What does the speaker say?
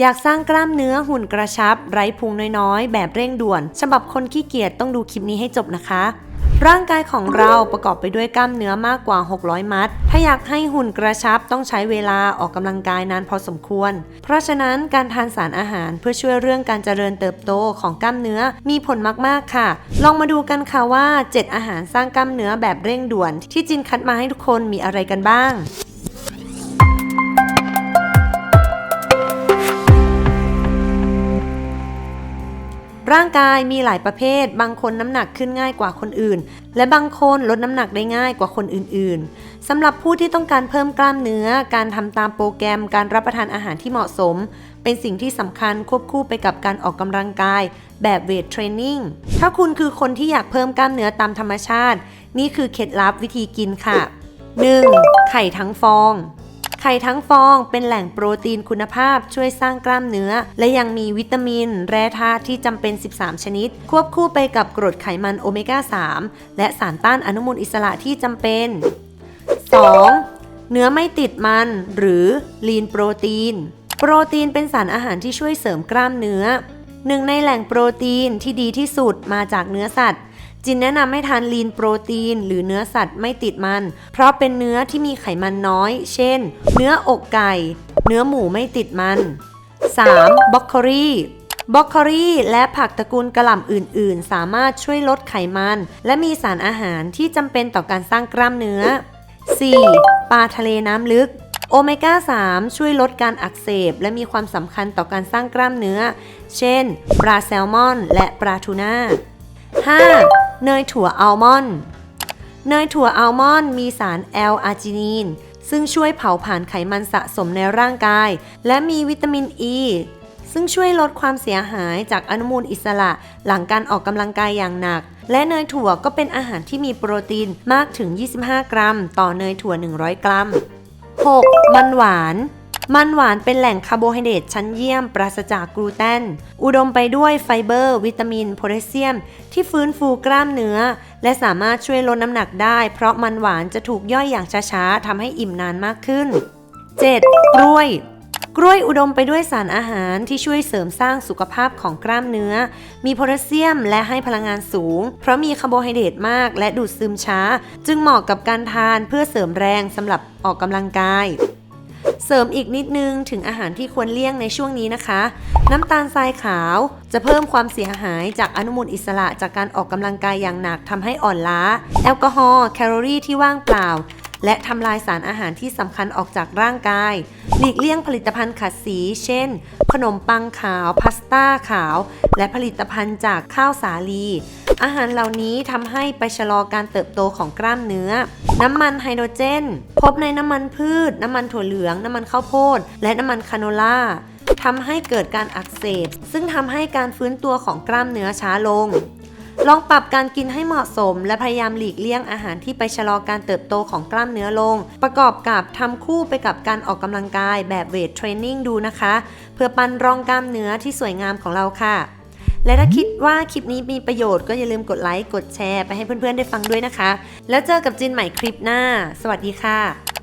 อยากสร้างกล้ามเนื้อหุ่นกระชับ ไร้พุงน้อยๆ แบบเร่งด่วน ฉบับคนขี้เกียจต้องดูคลิปนี้ให้จบนะคะ ร่างกายของเราประกอบไปด้วยกล้ามเนื้อมากกว่า 600 มัด ถ้าอยากให้หุ่นกระชับต้องใช้เวลาออกกำลังกายนานพอสมควร เพราะฉะนั้นการทานสารอาหารเพื่อช่วยเรื่องการเจริญเติบโตของกล้ามเนื้อมีผลมากๆค่ะ ลองมาดูกันค่ะว่า 7 อาหารสร้างกล้ามเนื้อแบบเร่งด่วน ที่จินคัดมาให้ทุกคนมีอะไรกันบ้าง ร่างกายมีหลายประเภท บางคนน้ำหนักขึ้นง่ายกว่าคนอื่น และบางคนลดน้ำหนักได้ง่ายกว่าคนอื่นๆสำหรับผู้ที่ต้องการเพิ่มกล้ามเนื้อ การทำตามโปรแกรมการรับประทานอาหารที่เหมาะสม เป็นสิ่งที่สำคัญควบคู่ไปกับการออกกำลังกาย แบบเวทเทรนนิ่งถ้าคุณคือคนที่อยากเพิ่มกล้ามเนื้อตามธรรมชาติ นี่คือเคล็ดลับวิธีกินค่ะ 1. ไข่ทั้งฟอง ไข่ทั้งฟองเป็นแหล่งโปรตีนคุณภาพช่วยสร้างกล้ามเนื้อ และยังมีวิตามิน แร่ธาตุที่จำเป็น 13 ชนิด ควบคู่ไปกับกรดไขมันโอเมก้า 3 และสารต้านอนุมูลอิสระที่จำเป็น 2. เนื้อไม่ติดมันหรือลีนโปรตีน โปรตีนเป็นสารอาหารที่ช่วยเสริมกล้ามเนื้อหนึ่งในแหล่งโปรตีนที่ดีที่สุดมาจากเนื้อสัตว์ จินแนะนำให้ทานลีนโปรตีน หรือเนื้อสัตว์ไม่ติดมัน เพราะเป็นเนื้อที่มีไขมันน้อย เช่น เนื้ออกไก่ เนื้อหมูไม่ติดมัน 3. บล็อกโคลีบล็อกโคลีและผักตระกูลกระหล่ำอื่น ๆ สามารถช่วยลดไขมัน และมีสารอาหารที่จำเป็นต่อการสร้างกล้ามเนื้อ 4. ปลาทะเลน้ำลึกโอเมก้า 3 ช่วยลดการอักเสบ และมีความสำคัญต่อการสร้างกล้ามเนื้อ เช่น ปลาแซลมอน และปลาทูน่า 5. เนยถั่วอัลมอนด์ เนยถั่วอัลมอนด์มีสารแอลอาร์จินีน ซึ่งช่วยเผาผลาญไขมันสะสมในร่างกาย และมีวิตามินอ e, ีซึ่งช่วยลดความเสียหายจากอนุมูลอิสระหลังการออกกำลังกายอย่างหนัก และเนยถั่วก็เป็นอาหารที่มีโปรตีนมากถึง 25 กรัม ต่อเนยถั่ว 100 กรัม 6. มันหวาน มันหวานเป็นแหล่งคาร์โบไฮเดรตชั้นเยี่ยม ปราศจากกลูเตน อุดมไปด้วยไฟเบอร์ วิตามิน โพแทสเซียม ที่ฟื้นฟูกล้ามเนื้อ และสามารถช่วยลดน้ำหนักได้ เพราะมันหวานจะถูกย่อยอย่างช้าๆทำให้อิ่มนานมากขึ้น 7. กล้วยกล้วยอุดมไปด้วยสารอาหารที่ช่วยเสริมสร้างสุขภาพของกล้ามเนื้อ มีโพแทสเซียมและให้พลังงานสูง เพราะมีคาร์โบไฮเดรตมากและดูดซึมช้า จึงเหมาะกับการทานเพื่อเสริมแรงสำหรับออกกำลังกาย เสริมอีกนิดนึงถึงอาหารที่ควรเลี่ยงในช่วงนี้นะคะ น้ำตาลทรายขาวจะเพิ่มความเสียหายจากอนุมูลอิสระจากการออกกำลังกายอย่างหนักทำให้อ่อนล้า แอลกอฮอล์แคลอรี่ที่ว่างเปล่า และทำลายสารอาหารที่สำคัญออกจากร่างกาย หลีกเลี่ยงผลิตภัณฑ์ขัดสี เช่น ขนมปังขาว พาสต้าขาว และผลิตภัณฑ์จากข้าวสาลี อาหารเหล่านี้ทำให้ไปชะลอการเติบโตของกล้ามเนื้อ น้ำมันไฮโดรเจน พบในน้ำมันพืช น้ำมันถั่วเหลือง น้ำมันข้าวโพด และน้ำมันคาโนล่าทำให้เกิดการอักเสบ ซึ่งทำให้การฟื้นตัวของกล้ามเนื้อช้าลง ลองปรับการกินให้เหมาะสม และพยายามหลีกเลี่ยงอาหารที่ไปชะลอการเติบโตของกล้ามเนื้อลง ประกอบกับทำคู่ไปกับการออกกำลังกายแบบเวทเทรนนิ่งดูนะคะ เพื่อปั้นรองกล้ามเนื้อที่สวยงามของเราค่ะ และถ้าคิดว่าคลิปนี้มีประโยชน์ก็อย่าลืมกดไลค์กดแชร์ไปให้เพื่อนๆได้ฟังด้วยนะคะ แล้วเจอกับจินใหม่คลิปหน้า สวัสดีค่ะ